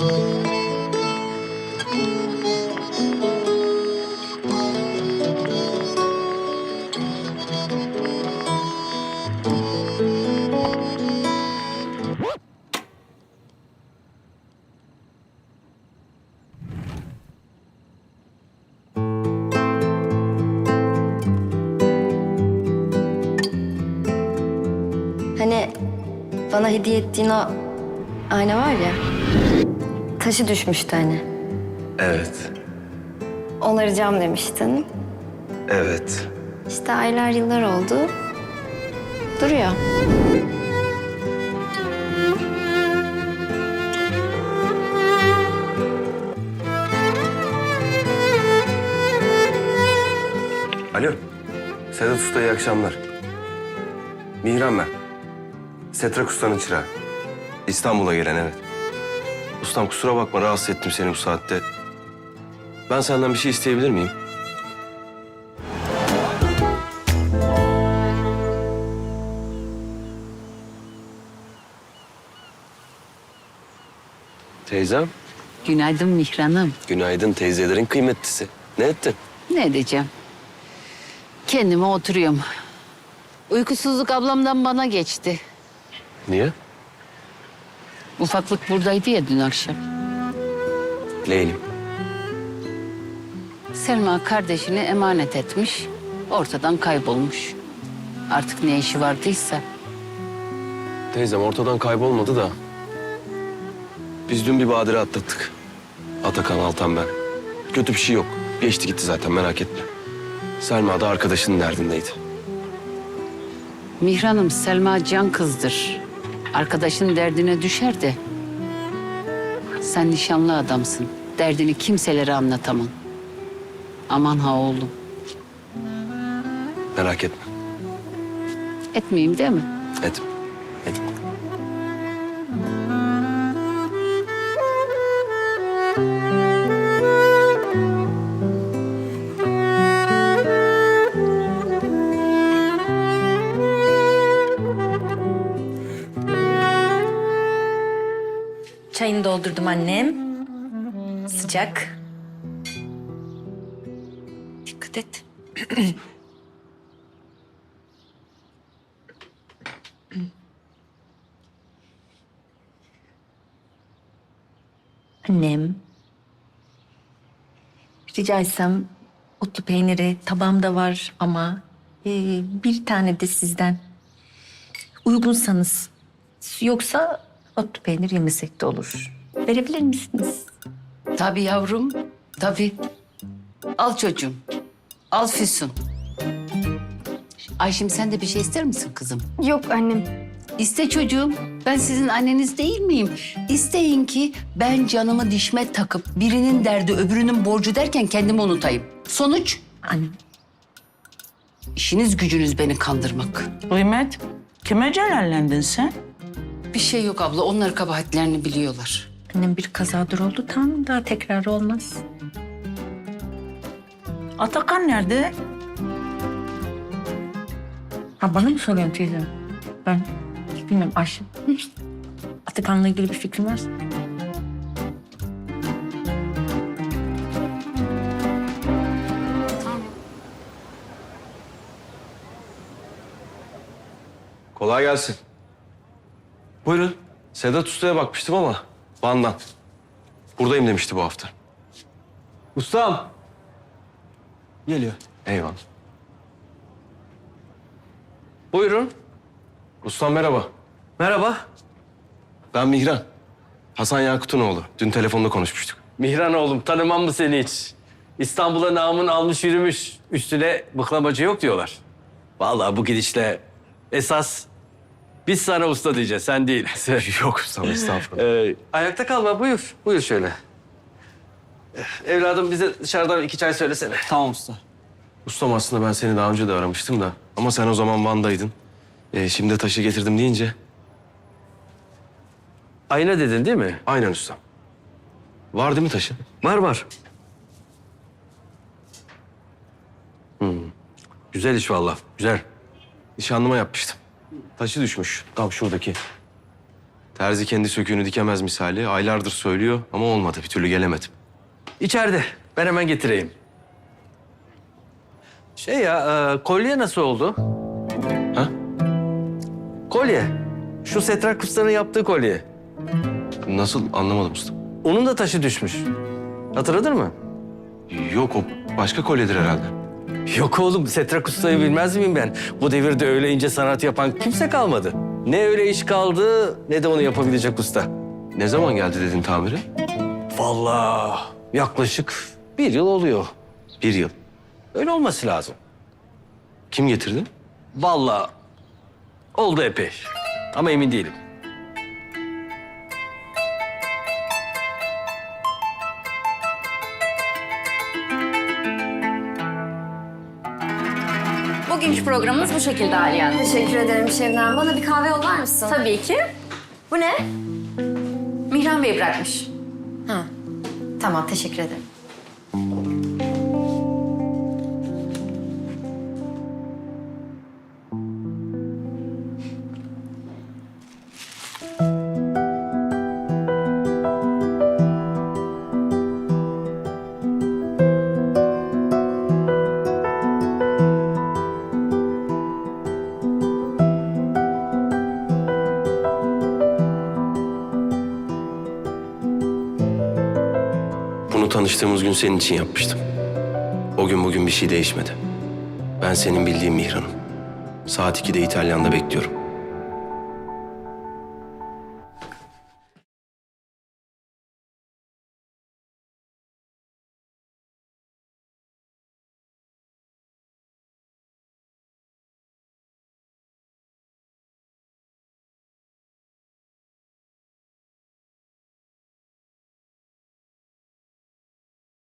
Hani bana hediye ettiğin o ayna var ya. Taşı düşmüştü hani. Evet, Onaracağım demiştin. evet. İşte aylar yıllar oldu. Duruyor. Alo, Sedat Usta iyi akşamlar. Mihran ben. Setrak Usta'nın çırağı. İstanbul'a gelen evet. Ustam kusura bakma rahatsız ettim seni bu saatte. Ben senden bir şey isteyebilir miyim? Teyzem, Günaydın Mihran'ım. günaydın teyzelerin kıymetlisi. Ne ettin? Ne edeceğim? Kendime oturuyorum. Uykusuzluk ablamdan bana geçti. Niye? Ufaklık buradaydı ya dün akşam. Leylim. Selma kardeşini emanet etmiş. Ortadan kaybolmuş. Artık ne işi vardıysa. Teyzem ortadan kaybolmadı da. Biz dün bir badire atlattık. Atakan, Altan ben. Kötü bir şey yok. Geçti gitti zaten merak etme. Selma da arkadaşının derdindeydi. Mihran'ım Selma can kızdır. Arkadaşın derdine düşer de. Sen nişanlı adamsın. Derdini kimselere anlatamam. Aman ha oğlum. Merak etme. Etmeyeyim değil mi? Etme. Çayını doldurdum annem. Sıcak. Dikkat et. Annem. Rica etsem otlu peyniri tabağımda var ama e, bir tane de sizden. Uygunsanız. Yoksa otlu peynir yemesek de olur. Verebilir misiniz? Tabii yavrum, tabii. Al çocuğum, al Füsun. Ayşim sen de bir şey ister misin kızım? Yok annem. İste çocuğum. Ben sizin anneniz değil miyim? İsteyin ki ben canımı dişme takıp birinin derdi öbürünün borcu derken kendimi unutayım. Sonuç Annem. işiniz gücünüz beni kandırmak. Kıymet, kime celallendin sen? Bir şey yok abla onlar kabahatlerini biliyorlar. Annem bir kazadır oldu tamam daha tekrar olmaz. Atakan nerede? Ha bana mı soruyorsun teyze? Ben bilmiyorum Ayşe. Atakan'la ilgili bir fikrim var. Kolay gelsin. Buyurun. Sedat Usta'ya bakmıştım ama Van'dan. Buradayım demişti bu hafta. Ustam. Geliyor. Eyvallah. Buyurun. Ustam merhaba. Merhaba. Ben Mihran. Hasan Yakut'un oğlu. Dün telefonda konuşmuştuk. Mihran oğlum tanımam mı seni hiç? İstanbul'a namın almış yürümüş. Üstüne bıklamacı yok diyorlar. Vallahi bu gidişle esas biz sana usta diyeceğiz sen değil. Yok ustam estağfurullah. Ee, ayakta kalma buyur. Buyur şöyle. Eh, Evladım bize dışarıdan iki çay söylesene. Tamam usta. Ustam aslında ben seni daha önce de aramıştım da. Ama sen o zaman Van'daydın. Ee, şimdi taşı getirdim deyince. Ayna dedin değil mi? Aynen ustam. Var değil mi taşın? Var var. Hmm. Güzel iş vallahi. Güzel. Nişanlıma yapmıştım. Taşı düşmüş. Tam şuradaki. Terzi kendi söküğünü dikemez misali. Aylardır söylüyor ama olmadı. Bir türlü gelemedim. İçeride. Ben hemen getireyim. Şey ya, e, kolye nasıl oldu? Ha? Kolye. Şu Setrak Usta'nın yaptığı kolye. Nasıl anlamadım usta. Onun da taşı düşmüş. Hatırladın mı? Yok o başka kolyedir herhalde. Yok oğlum, Setrak Usta'yı bilmez miyim ben? Bu devirde öyle ince sanat yapan kimse kalmadı. Ne öyle iş kaldı, ne de onu yapabilecek usta. Ne zaman geldi dedin tamiri? Vallahi yaklaşık bir yıl oluyor. Bir yıl. Öyle olması lazım. Kim getirdi? Vallahi oldu epey. Ama emin değilim. Bugünkü programımız bu şekilde Aliye Hanım. Teşekkür ederim Şebnem. Bana bir kahve yollar mısın? Tabii ki. Bu ne? Mihran Bey bırakmış. Ha. Tamam, teşekkür ederim. Tanıştığımız gün senin için yapmıştım. O gün bugün bir şey değişmedi. Ben senin bildiğin Mihran'ım. Saat 2'de İtalyan'da bekliyorum.